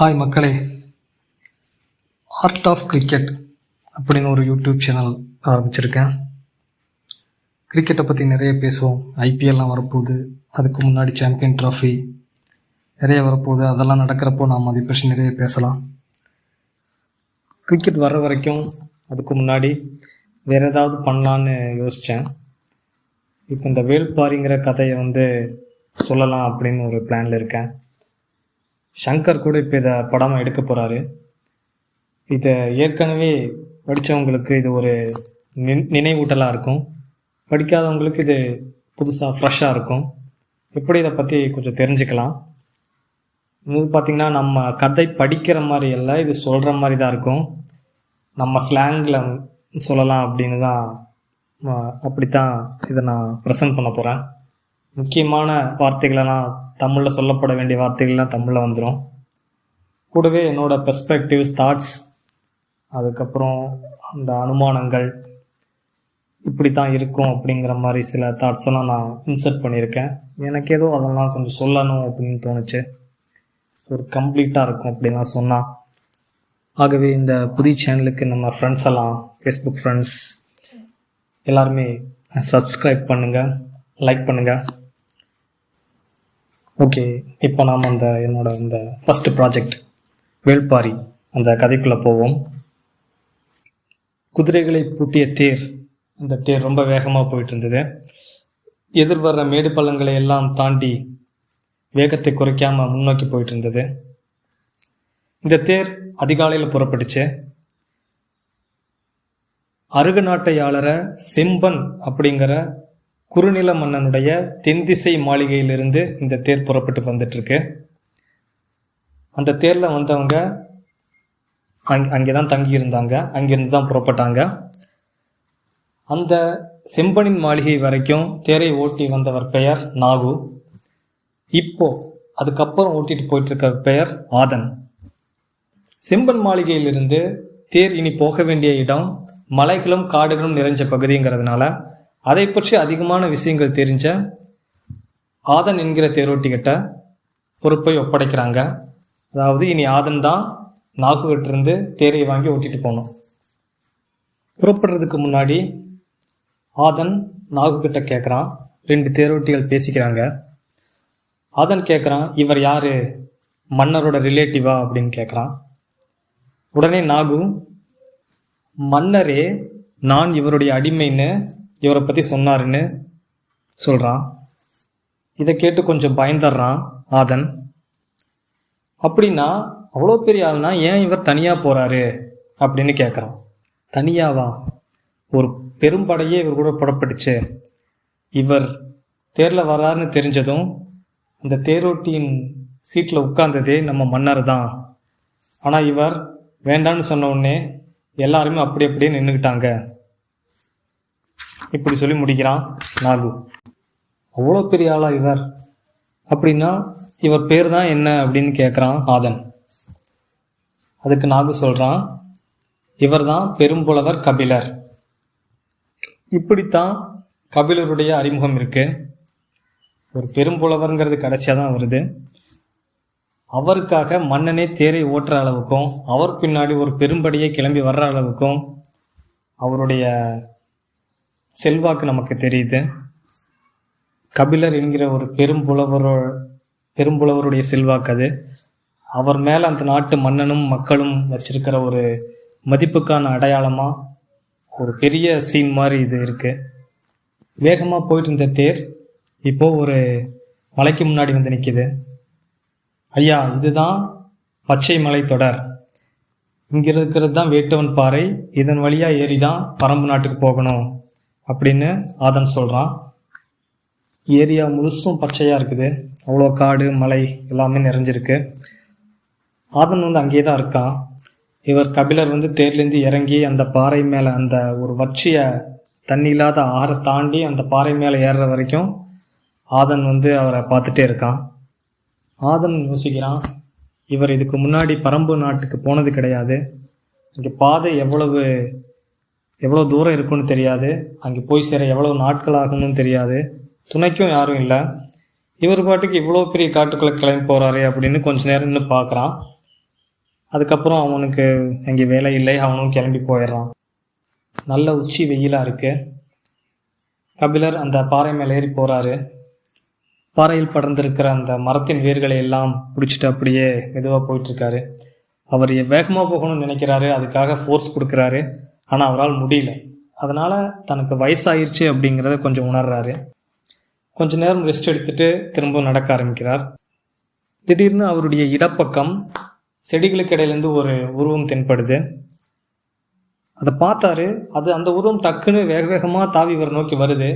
Hi மக்களே. Art of cricket அப்படின்னு ஒரு யூடியூப் சேனல் ஆரம்பிச்சிருக்கேன். கிரிக்கெட்டை பற்றி நிறைய பேசுவோம். ஐபிஎல்லாம் வரப்போகுது. அதுக்கு முன்னாடி சாம்பியன் ட்ராஃபி நிறைய வரப்போகுது. அதெல்லாம் நடக்கிறப்போ நாம் அதை பற்றி நிறைய பேசலாம். கிரிக்கெட் வர்ற வரைக்கும் அதுக்கு முன்னாடி வேறு ஏதாவது பண்ணலான்னு யோசித்தேன் இப்போ இந்த வேல்பாரிங்கிற கதையை வந்து சொல்லலாம் அப்படின்னு ஒரு பிளானில் இருக்கேன். சங்கர் கூட இப்போ இதை படமாக எடுக்க போகிறாரு இதை ஏற்கனவே படித்தவங்களுக்கு இது ஒரு நின் நினைவூட்டலாக இருக்கும். படிக்காதவங்களுக்கு இது புதுசாக ஃப்ரெஷ்ஷாக இருக்கும். எப்படி இதை பற்றி கொஞ்சம் தெரிஞ்சுக்கலாம். இது பார்த்திங்கன்னா நம்ம கதை படிக்கிற மாதிரி இல்லை இது சொல்கிற மாதிரி தான் இருக்கும். நம்ம ஸ்லாங்கில் சொல்லலாம் அப்படின்னு தான் அப்படித்தான் இதை நான் ப்ரெசென்ட் பண்ண போகிறேன் முக்கியமான வார்த்தைகளெல்லாம் தமிழில் சொல்லப்பட வேண்டிய வார்த்தைகள்லாம் தமிழில் வந்துடும் கூடவே என்னோடய பெர்ஸ்பெக்டிவ்ஸ் தாட்ஸ் அதுக்கப்புறம் அந்த அனுமானங்கள் இப்படி தான் இருக்கும் அப்படிங்கிற மாதிரி சில தாட்ஸ் எல்லாம் நான் இன்சர்ட் பண்ணியிருக்கேன். எனக்கு ஏதோ அதெல்லாம் கொஞ்சம் சொல்லணும் அப்படின்னு தோணுச்சு. ஒரு கம்ப்ளீட்டாக இருக்கும் அப்படின்லாம் சொன்னால் ஆகவே இந்த புதிய சேனலுக்கு நம்ம ஃப்ரெண்ட்ஸ் எல்லாம் ஃபேஸ்புக் ஃப்ரெண்ட்ஸ் எல்லாருமே சப்ஸ்கிரைப் பண்ணுங்கள் லைக் பண்ணுங்கள் ஓகே இப்போ நாம் அந்த என்னோட இந்த ஃபஸ்ட் ப்ராஜெக்ட் வேள்பாரி அந்த கதைக்குள்ளே போவோம். குதிரைகளை பூட்டிய தேர் அந்த தேர் ரொம்ப வேகமாக போயிட்டு இருந்தது எதிர்வர்ற மேடு பள்ளங்களை எல்லாம் தாண்டி வேகத்தை குறைக்காமல் முன்னோக்கி போயிட்டு இருந்தது இந்த தேர் அதிகாலையில் புறப்பட்டுச்சு. அருகு நாட்டையாளரை செம்பன் அப்படிங்கிற குறுநில மன்னனுடைய தென்திசை மாளிகையிலிருந்து இந்த தேர் புறப்பட்டு வந்துட்டுருக்கு. அந்த தேரில் வந்தவங்க அங் அங்கே தான் தங்கியிருந்தாங்க. அங்கேருந்து தான் புறப்பட்டாங்க. அந்த செம்பனின் மாளிகை வரைக்கும் தேரை ஓட்டி வந்தவர் பெயர் நாகு. இப்போ அதுக்கப்புறம் ஓட்டிட்டு போயிட்டு இருக்கிற பெயர் ஆதன். செம்பன் மாளிகையிலிருந்து தேர் இனி போக வேண்டிய இடம் மலைகளும் காடுகளும் நிறைஞ்ச பகுதிங்கிறதுனால அதை பற்றி அதிகமான விஷயங்கள் தெரிஞ்ச ஆதன் என்கிற தேரோட்டிக்கிட்ட பொறுப்பை ஒப்படைக்கிறாங்க. அதாவது இனி ஆதன் தான் நாகுகிட்டிருந்து தேரை வாங்கி ஓட்டிட்டு போகணும். புறப்படுறதுக்கு முன்னாடி ஆதன் நாகுகிட்ட கேட்குறான் ரெண்டு தேரோட்டிகள் பேசிக்கிறாங்க. ஆதன் கேட்குறான் இவர் யார்? மன்னரோட ரிலேட்டிவா அப்படின்னு கேட்குறான் உடனே நாகு மன்னரே நான் இவருடைய அடிமைன்னு இவரை பற்றி சொன்னாருன்னு சொல்கிறான் இதை கேட்டு கொஞ்சம் பயந்துடுறான் ஆதன். அப்படின்னா அவ்வளோ பெரிய ஆள்னா ஏன் இவர் தனியாக போகிறாரு அப்படின்னு கேட்குறான் தனியாவா? ஒரு பெரும்படையே இவர் கூட புறப்பட்டுச்சு. இவர் தேரில் வராருன்னு தெரிஞ்சதும் அந்த தேரோட்டியின் சீட்டில் உட்கார்ந்ததே நம்ம மன்னர் தான் ஆனால் இவர் வேண்டான்னு சொன்ன உடனே எல்லாருமே அப்படி அப்படியே நின்றுக்கிட்டாங்க இப்படி சொல்லி முடிக்கிறான் நாகு. அவ்வளோ பெரிய ஆளா இவர்? அப்படின்னா இவர் பேர் தான் என்ன அப்படின்னு கேட்குறான் ஆதன். அதுக்கு நாகு சொல்கிறான் இவர் தான் பெரும்புலவர் கபிலர். இப்படித்தான் கபிலருடைய அறிமுகம் இருக்கு. ஒரு பெரும்புலவர்ங்கிறது கடைசியாக தான் வருது. அவருக்காக மன்னனே தேரை ஓட்டுற அளவுக்கும் அவர் பின்னாடி ஒரு பெரும்படியே கிளம்பி வர்ற அளவுக்கும் அவருடைய செல்வாக்கு நமக்கு தெரியுது. கபிலர் என்கிற ஒரு பெரும்புலவரோ பெரும்புலவருடைய செல்வாக்கு அது. அவர் மேலே அந்த நாட்டு மன்னனும் மக்களும் வச்சிருக்கிற ஒரு மதிப்புக்கான அடையாளமாக ஒரு பெரிய சீன் மாதிரி இது இருக்குது வேகமாக போயிட்டு இருந்த தேர் இப்போது ஒரு மலைக்கு முன்னாடி வந்து நிற்கிது ஐயா இதுதான் பச்சை மலை தொடர். இங்கே இருக்கிறது தான் வேட்டவன் பாறை. இதன் வழியாக ஏறி தான் பரம்பு நாட்டுக்கு போகணும். அப்படின்னு ஆதன் சொல்கிறான் ஏரியா முழுசும் பச்சையாக இருக்குது. அவ்வளோ காடு மலை எல்லாமே நிறைஞ்சிருக்கு. ஆதன் வந்து அங்கேயே தான் இருக்கான். இவர் கபிலர் வந்து தேர்லேருந்து இறங்கி அந்த பாறை மேலே அந்த ஒரு வற்றிய தண்ணி இல்லாத ஆறை தாண்டி அந்த பாறை மேலே ஏறுற வரைக்கும் ஆதன் வந்து அவரை பார்த்துட்டே இருக்கான். ஆதன் யோசிக்கிறான் இவர் இதுக்கு முன்னாடி பரம்பு நாட்டுக்கு போனது கிடையாது. இங்கே பாதை எவ்வளவு எவ்வளோ தூரம் இருக்குன்னு தெரியாது. அங்கே போய் சேர எவ்வளோ நாட்கள் ஆகும்னு தெரியாது. துணைக்கும் யாரும் இல்லை. இவர் பாட்டுக்கு இவ்வளோ பெரிய காட்டுக்குள்ளே கிளம்பி போகிறாரு அப்படின்னு கொஞ்ச நேரம் இன்னும் பார்க்குறான் அதுக்கப்புறம் அவனுக்கு அங்கே வேலை இல்லை. அவனும் கிளம்பி போயிடுறான். நல்ல உச்சி வெயிலாக இருக்குது கபிலர் அந்த பாறை மேலே ஏறி போகிறாரு பாறையில் படர்ந்திருக்கிற அந்த மரத்தின் வேர்களை எல்லாம் பிடிச்சிட்டு அப்படியே மெதுவாக போயிட்டுருக்காரு அவர் வேகமாக போகணும்னு நினைக்கிறாரு. அதுக்காக ஃபோர்ஸ் கொடுக்குறாரு. ஆனால் அவரால் முடியல. அதனால் தனக்கு வயசாயிருச்சு அப்படிங்கிறத கொஞ்சம் உணர்றாரு. கொஞ்ச நேரம் ரெஸ்ட் எடுத்துட்டு திரும்ப நடக்க ஆரம்பிக்கிறார். திடீர்னு அவருடைய இடப்பக்கம் செடிகளுக்கு இடையிலேருந்து ஒரு உருவம் தென்படுது. அதை பார்த்தாரு அது அந்த உருவம் டக்குன்னு வேக வேகமாக தாவி இவரை நோக்கி வருது.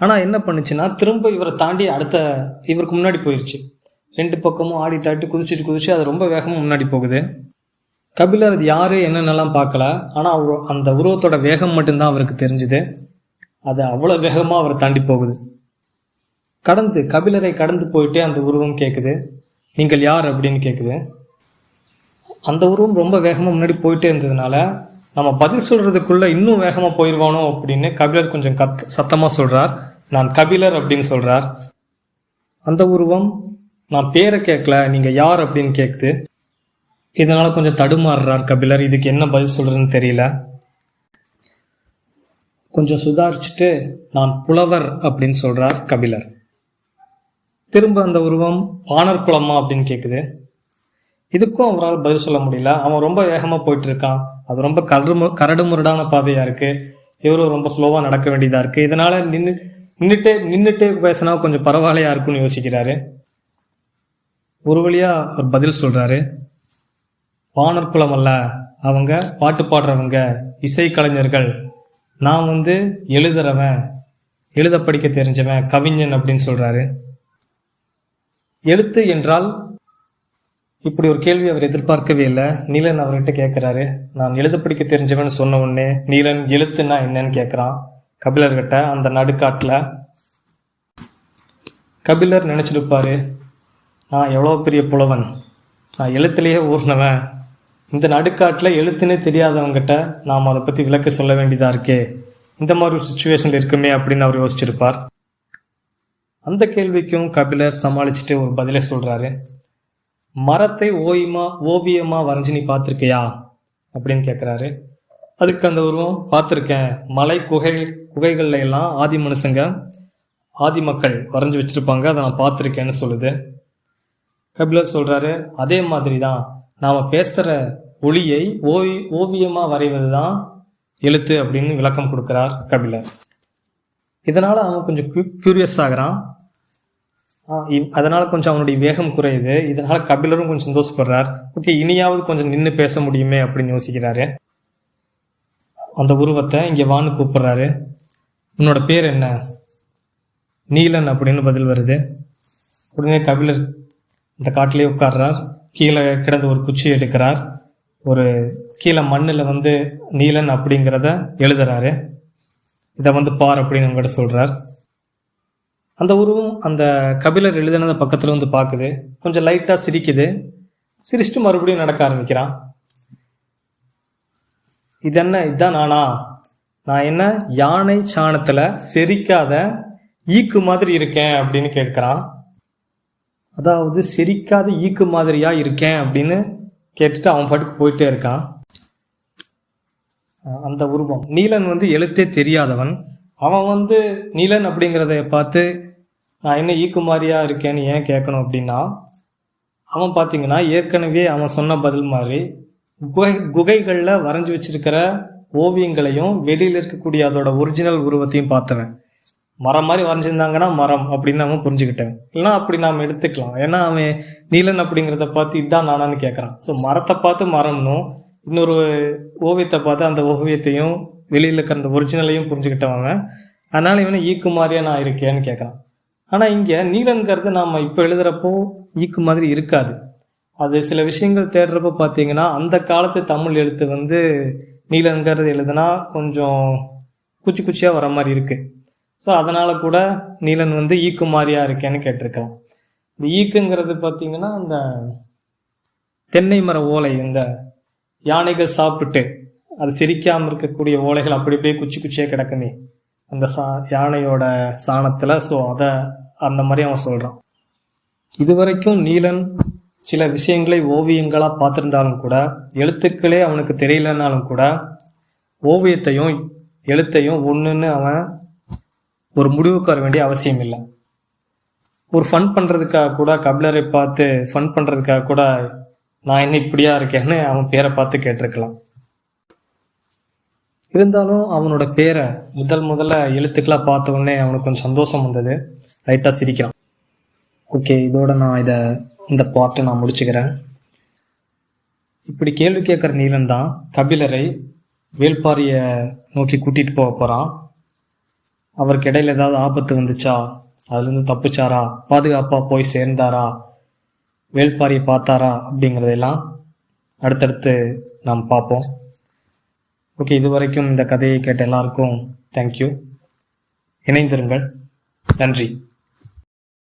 ஆனால் என்ன பண்ணுச்சுன்னா திரும்ப இவரை தாண்டி அடுத்த இவருக்கு முன்னாடி போயிடுச்சு ரெண்டு பக்கமும் ஆடி தாட்டி குதிச்சிட்டு குதிச்சு அது ரொம்ப வேகமாக முன்னாடி போகுது. கபிலர் அது யார் என்னென்னலாம் பார்க்கல ஆனால் அவர் அந்த உருவத்தோட வேகம் மட்டும்தான் அவருக்கு தெரிஞ்சுது. அது அவ்வளோ வேகமாக அவரை தாண்டி போகுது. கடந்து கபிலரை கடந்து போயிட்டே அந்த உருவம் கேட்குது நீங்கள் யார்? அப்படின்னு கேட்குது அந்த உருவம் ரொம்ப வேகமாக முன்னாடி போயிட்டே இருந்ததுனால நம்ம பதில் சொல்கிறதுக்குள்ளே இன்னும் வேகமாக போயிடுவானோ அப்படின்னு கபிலர் கொஞ்சம் கத் சத்தமாக சொல்கிறார் நான் கபிலர் அப்படின்னு சொல்கிறார் அந்த உருவம் நான் பேரை கேட்கல நீங்கள் யார்? அப்படின்னு கேட்குது இதனால் கொஞ்சம் தடுமாறுறார் கபிலர். இதுக்கு என்ன பதில் சொல்கிறதுன்னு தெரியல. கொஞ்சம் சுதாரிச்சுட்டு நான் புலவர் அப்படின்னு சொல்கிறார் கபிலர். திரும்ப அந்த உருவம் பாணர் குளமா அப்படின்னு கேட்குது இதுக்கும் அவரால் பதில் சொல்ல முடியல. அவன் ரொம்ப வேகமாக போயிட்டு இருக்கான் அது ரொம்ப கரடு கரடு முரடான பாதையாக இருக்கு. இவரும் ரொம்ப ஸ்லோவாக நடக்க வேண்டியதாக இருக்கு. இதனால நின்று நின்றுட்டே நின்றுட்டே பேசினா கொஞ்சம் பரவாயில்லையா இருக்கும்னு யோசிக்கிறாரு. ஒரு வழியா அவர் பதில் சொல்றாரு. பாணர் குலம் அல்ல. அவங்க பாட்டு பாடுறவங்க இசைக்கலைஞர்கள் நான் வந்து எழுதுறவன் எழுத படிக்க தெரிஞ்சவன் கவிஞன் அப்படின்னு சொல்கிறாரு எழுத்து என்றால் இப்படி ஒரு கேள்வி அவர் எதிர்பார்க்கவே இல்லை. நீலன் அவர்கிட்ட கேட்குறாரு. நான் எழுத படிக்க தெரிஞ்சவன் சொன்ன உடனே நீலன் எழுத்துன்னா என்னன்னு கேட்குறான். கபிலர்கிட்ட அந்த நடுக்காட்டில் கபிலர் நினச்சிருப்பாரு நான் எவ்வளோ பெரிய புலவன். நான் எழுத்துலேயே ஊர்னவன். இந்த நடுக்காட்டில் எழுத்துனே தெரியாதவங்ககிட்ட நாம் அதை பற்றி விளக்க சொல்ல வேண்டியதாக இருக்கே. இந்த மாதிரி ஒரு சுச்சுவேஷன் இருக்குமே அப்படின்னு அவர் யோசிச்சிருப்பார். அந்த கேள்விக்கும் கபிலர் சமாளிச்சுட்டு ஒரு பதிலை சொல்கிறாரு மரத்தை ஓய்மா ஓவியமாக வரைஞ்சி நீ பார்த்துருக்கியா? அப்படின்னு கேட்குறாரு அதுக்கு அந்த உருவம் பார்த்துருக்கேன். மலை குகை குகைகள்ல எல்லாம் ஆதி மனுஷங்க ஆதி மக்கள் வரைஞ்சி வச்சுருப்பாங்க. அதை நான் பார்த்துருக்கேன்னு சொல்லுது. கபிலர் சொல்கிறாரு அதே மாதிரி தான் நாம் பேசுகிற ஒளியை ஓவி ஓவியமாக வரைவது தான் எழுத்து அப்படின்னு விளக்கம் கொடுக்குறார் கபிலர். இதனால் அவன் கொஞ்சம் க்யூரியஸ் ஆகுறான். அதனால் கொஞ்சம் அவனுடைய வேகம் குறையுது. இதனால் கபிலரும் கொஞ்சம் சந்தோஷப்படுறார். ஓகே இனியாவது கொஞ்சம் நின்று பேச முடியுமே அப்படின்னு யோசிக்கிறாரு. அந்த உருவத்தை இங்கே வான்னு கூப்பிட்றாரு. உன்னோட பேர் என்ன? நீலன் அப்படின்னு பதில் வருது. உடனே கபிலர் இந்த காட்டிலே உட்கார்றார். கீழே கிடந்த ஒரு குச்சி எடுக்கிறார். ஒரு கீழே மண்ணில் வந்து நீலன் அப்படிங்கிறத எழுதுறாரு. இதை வந்து பார் அப்படின்னு உங்கள்கிட்ட சொல்கிறார் அந்த உருவம் அந்த கபிலர் எழுதுனதை பக்கத்தில் வந்து பார்க்குது கொஞ்சம் லைட்டாக சிரிக்குது. சிரிச்சிட்டு மறுபடியும் நடக்க ஆரம்பிக்கிறான். இது என்ன? இதுதான் நானா? நான் என்ன? யானை சாணத்தில் செரிக்காத ஈக்கு மாதிரி இருக்கேன் அப்படின்னு கேட்குறான். அதாவது செரிக்காத ஈக்கு மாதிரியாக இருக்கேன் அப்படின்னு கேட்டுட்டு அவன் பாட்டுக்கு போயிட்டே இருக்கான். அந்த உருவம். நீலன் வந்து எழுத்தே தெரியாதவன். அவன் வந்து நீலன் அப்படிங்கிறத பார்த்து நான் என்ன ஈக்குமாரியா இருக்கேன்னு ஏன் கேட்கணும்? அப்படின்னா அவன் பார்த்தீங்கன்னா ஏற்கனவே அவன் சொன்ன பதில் மாதிரி குகை குகைகளில் வரைஞ்சி வச்சிருக்கிற ஓவியங்களையும் வெளியில் இருக்கக்கூடிய அதோட ஒரிஜினல் உருவத்தையும் பார்த்தவன். மரம் மாதிரி வரைஞ்சிருந்தாங்கன்னா மரம் அப்படின்னு நம்ம புரிஞ்சுக்கிட்டேன். இல்லைன்னா அப்படி நாம் எடுத்துக்கலாம். ஏன்னா அவன் நீலன் அப்படிங்கிறத பார்த்து இதான் நானான்னு கேட்குறான் ஸோ மரத்தை பார்த்து மரம்னும் இன்னொரு ஓவியத்தை பார்த்து அந்த ஓவியத்தையும் வெளியில் இருக்கிற அந்த ஒரிஜினலையும் புரிஞ்சுக்கிட்டவன் அதனால் இவனை ஈக்கு மாதிரியே நான் இருக்கேன்னு கேட்குறான் ஆனால் இங்கே நீலன்கிறது நாம் இப்போ எழுதுகிறப்போ ஈக்கு மாதிரி இருக்காது. அது சில விஷயங்கள் தேடுறப்போ பார்த்தீங்கன்னா அந்த காலத்து தமிழ் எழுத்து வந்து நீலங்கிறது எழுதுனா கொஞ்சம் குச்சி குச்சியாக வர மாதிரி இருக்குது ஸோ அதனால் கூட நீலன் வந்து ஈக்கு மாதிரியா இருக்கேன்னு கேட்டிருக்கலாம். இந்த ஈக்குங்கிறது பார்த்தீங்கன்னா அந்த தென்னை மர ஓலை இந்த யானைகள் சாப்பிட்டு அது சிரிக்காமல் இருக்கக்கூடிய ஓலைகள் அப்படி அப்படியே குச்சி குச்சியாக கிடக்குமே. அந்த சா யானையோட சாணத்தில் ஸோ அதை அந்த மாதிரி அவன் சொல்கிறான் இதுவரைக்கும் நீலன் சில விஷயங்களை ஓவியங்களாக பார்த்துருந்தாலும் கூட எழுத்துக்களே அவனுக்கு தெரியலனாலும் கூட ஓவியத்தையும் எழுத்தையும் ஒன்றுன்னு அவன் ஒரு முடிவுக்கு வர வேண்டிய அவசியம் இல்லை. ஒரு ஃபன் பண்ணுறதுக்காக கூட கபிலரை பார்த்து ஃபன் பண்ணுறதுக்காக கூட நான் என்ன இப்படியா இருக்கேன்னு அவன் பேரை பார்த்து கேட்டிருக்கலாம். இருந்தாலும் அவனோட பேரை முதல் முதல்ல எழுத்துக்களாக பார்த்த உடனே அவனுக்கு கொஞ்சம் சந்தோஷம் வந்தது. லைட்டாக சிரிக்கிறான். ஓகே இதோட நான் இதை இந்த பாட்டை நான் முடிச்சுக்கிறேன். இப்படி கேள்வி கேட்குற நீலன் தான் கபிலரை வேள்பாரியை நோக்கி கூட்டிகிட்டு போக போகிறான் அவருக்கு இடையில ஏதாவது ஆபத்து வந்துச்சா? அதுலேருந்து தப்பிச்சாரா? பாதுகாப்பாக போய் சேர்ந்தாரா? வேள்பாரியை பார்த்தாரா? அப்படிங்கிறதெல்லாம் அடுத்தடுத்து நாம் பார்ப்போம். ஓகே இது வரைக்கும் இந்த கதையை கேட்ட எல்லாருக்கும் தேங்க்யூ இணைந்திருங்கள். நன்றி.